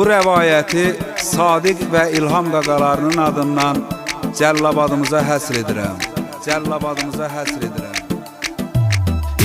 Bu rəvayəti Sadiq və İlham qaqalarının adından Cəllabadımıza həsr edirəm. Cəllabadımıza həsr edirəm.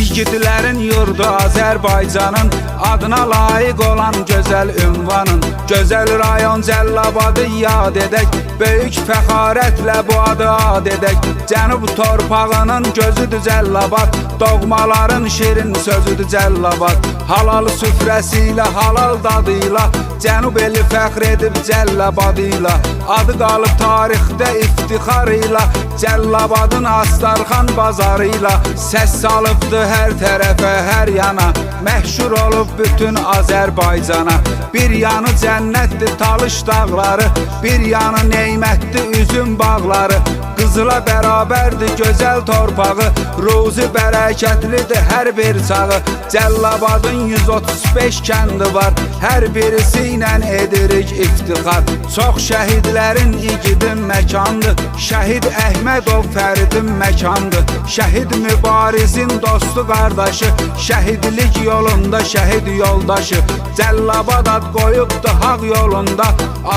İgidlərin yurdu Azərbaycanın adına layiq olan gözəl ünvanın. Gözəl rayon Cəllabadı yad edək Böyük fəxarətlə bu adı ad edək Cənub torpağının gözüdür Cəllabad Doğmaların şirin sözüdür Cəllabad Halal süfrəsi ilə, halal dadıyla Cənub eli fəxr edib Cəllabadıyla Adı qalıb tarixdə iftixar ilə Cəllabadın Astarxan bazarıyla. Səs salıbdı tərəfə, hər yana. Məhşur olub bütün Azərbaycana Bir yanı cənnətdir Talış dağları Bir yanı neymətdir üzüm bağları Qızıla bərabərdir gözəl torpağı. Ruzi bərəkətlidir hər bir çağı. Cəllabadın 135 kəndi var. Hər birisi ilə edirik iftixar. Çox şəhidlərin igidin məkandır. Şəhid Əhmədov Fəridin məkandır. Şəhid mübarizin dostu qardaşı. Şəhidlik yolunda şəhid yoldaşı. Cəllabad ad qoyubdu haq yolunda.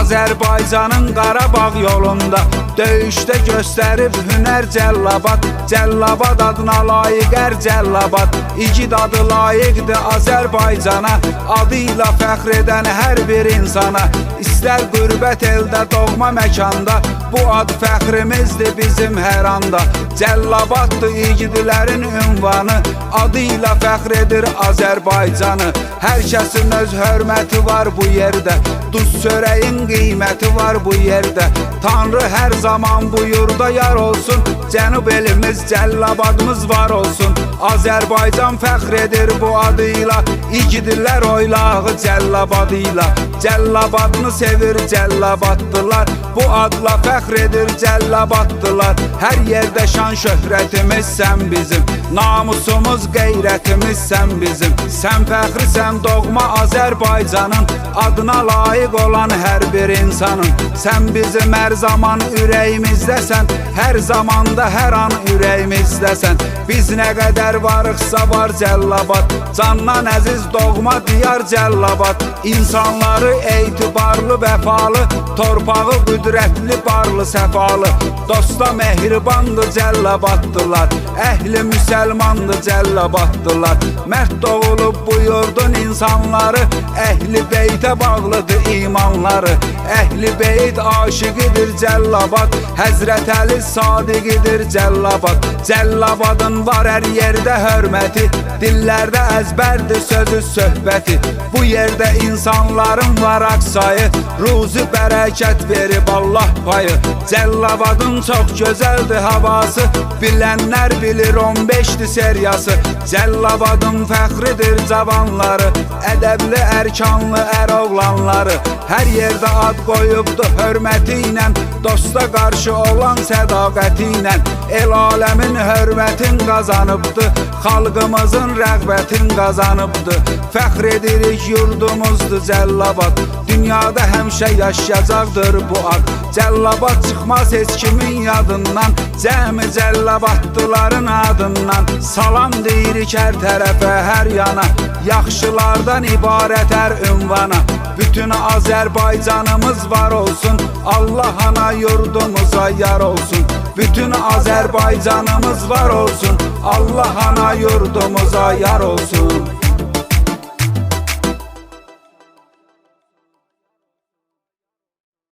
Azərbaycanın Qarabağ yolunda. Döyüşdə göstərib hünər Cəllabad Cəllabad adına layiq ər Cəllabad İgid adı layiqdir Azərbaycana Adı ilə fəxr edən hər bir insana. İstər qürbət eldə doğma məkanda Bu ad fəxrimizdir bizim hər anda. Cəllabaddır igidlərin ünvanı. Adı ilə fəxr edir Azərbaycanı Hər kəsin öz hörməti var bu yerdə Duz çörəyin qiyməti var bu yerdə Tanrı hər zaman bu yurda yar olsun. Cənub elimiz, Cəllabadımız var olsun Azərbaycan fəxr edir bu adıyla. İgidlər oylağı Cəllabadıyla Cəllabadını sevir Cəllabaddılar Bu adla fəxr edir Cəllabaddılar Hər yerdə şan şöhrətimiz sən bizim. Namusumuz, qeyrətimiz sən bizim. Sən fəxrisən doğma Azərbaycanın. Adına layiq olan hər bir insanın. Sən bizim hər zaman ürəyimizdəsən. Hər zamanda, hər an ürəyimizdəsən. Biz nə qədər varıqsa var Cəllabad Candan əziz doğma diyar Cəllabad İnsanları etibarlı, vəfalı Torpağı qüdrətli, barlı, səfalı Dosta mehribandır Cəllabaddılar Əhli müsəlmandır Cəllabaddılar Mərd doğulub bu yurdun insanları Əhli beytə bağlıdır imanları. Əhli beyt aşiqidir Cəllabad Həzrət Əli sadiqidir Cəllabad Cəllabadın var hər yerdə hörməti Dillərdə əzbərdir sözü söhbəti Bu yerdə insanların var aksayı Ruzi bərəkət verib Allah payı. Cəllabadın çox gözəldir havası. Bilənlər bilir 15-dir seriyası Cəllabadın fəxridir cavanları. Ədəbli, ərkanlı ər oğlanları. Hər yerdə ad qoyubdu hörməti ilə. Dosta qarşı olan sədaqəti ilə. El aləmin hörmətin qazanıbdı. Xalqımızın rəğbətin qazanıbdı. Fəxr edirik yurdumuzdur Cəllabad. Dünyada həmişə yaşayacaqdır bu ad. Cəllabad çıxmaz heç kimin yadından. Cəmi cəllabaddıların adından. Salam deyirik hər tərəfə, hər yana. Yaxşılardan ibarət hər ünvana. Bütün Azərbaycanımız var olsun. Allah ana yurdumuza yar olsun. Bütün Azərbaycanımız var olsun. Allah ana yurdumuza yar olsun